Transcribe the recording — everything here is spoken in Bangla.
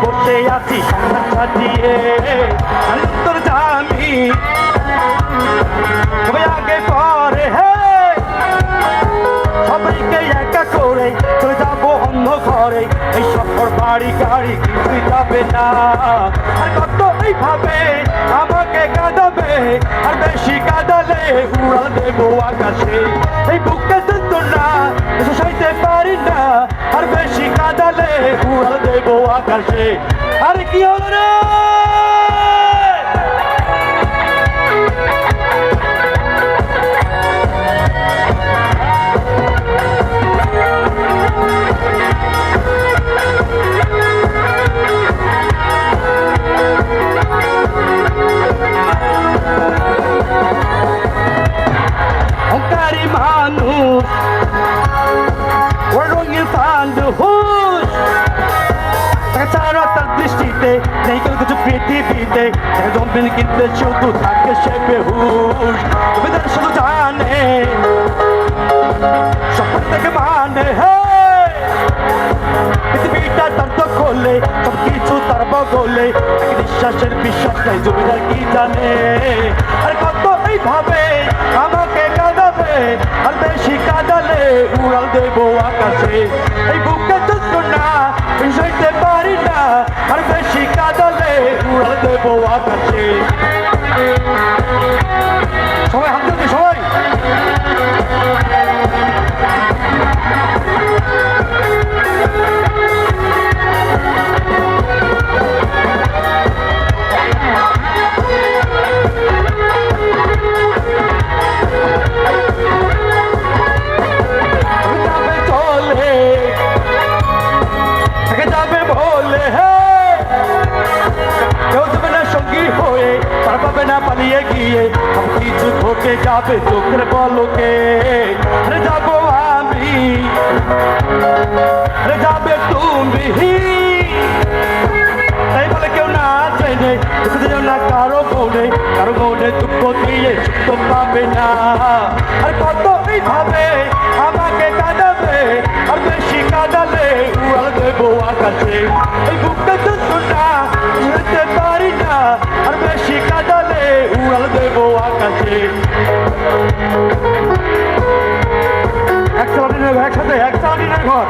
বসে আছি সাজিয়ে অন্তর তবে আগে পরে হে সবাইকে একা করে চলে যাব অন্য ঘরে এই সফর বাড়ি গাড়ি কিছুই যাবে না আর কত এইভাবে উড়াল দেবো আকাশে এই বুকে যন্ত্রণা সাইতে পারি না আর বেশি কাঁদালে উড়াল দেবো আকাশে আর কি হলো রে? পৃথিবীতে জম্বিন কিনতে শুধু থাকে সে বেহুশ। তবে তার শুধু জানে, স্বপ্ন থেকে মানে পৃথিবীটা তার তো খোলে সব কিছু তার বগলে নিঃশ্বাসের বিশ্বাস নাই জমিদার কি জানে? আর কত এইভাবে আমাকে কাঁদাবে, আর বেশি কাঁদালে উড়াল দেবো আকাশে। এই বুকে যন্ত্রণা সইতে পারি না, আর বেশি কাঁদালে ঘটে যাবে, চোখের পলকে। যাব আমি যাবে তুমি। তাই বলে কেউ না দেখতে যেও না কারও মনে কারও মনে দুঃখ দিয়ে সুখ পাবে না। আর কত ভাবে আমাকে কাঁদাবে, আর বেশি কাঁদালে উড়াল দেবো আকাশে। নেবে একসাথে একসাথে ঘর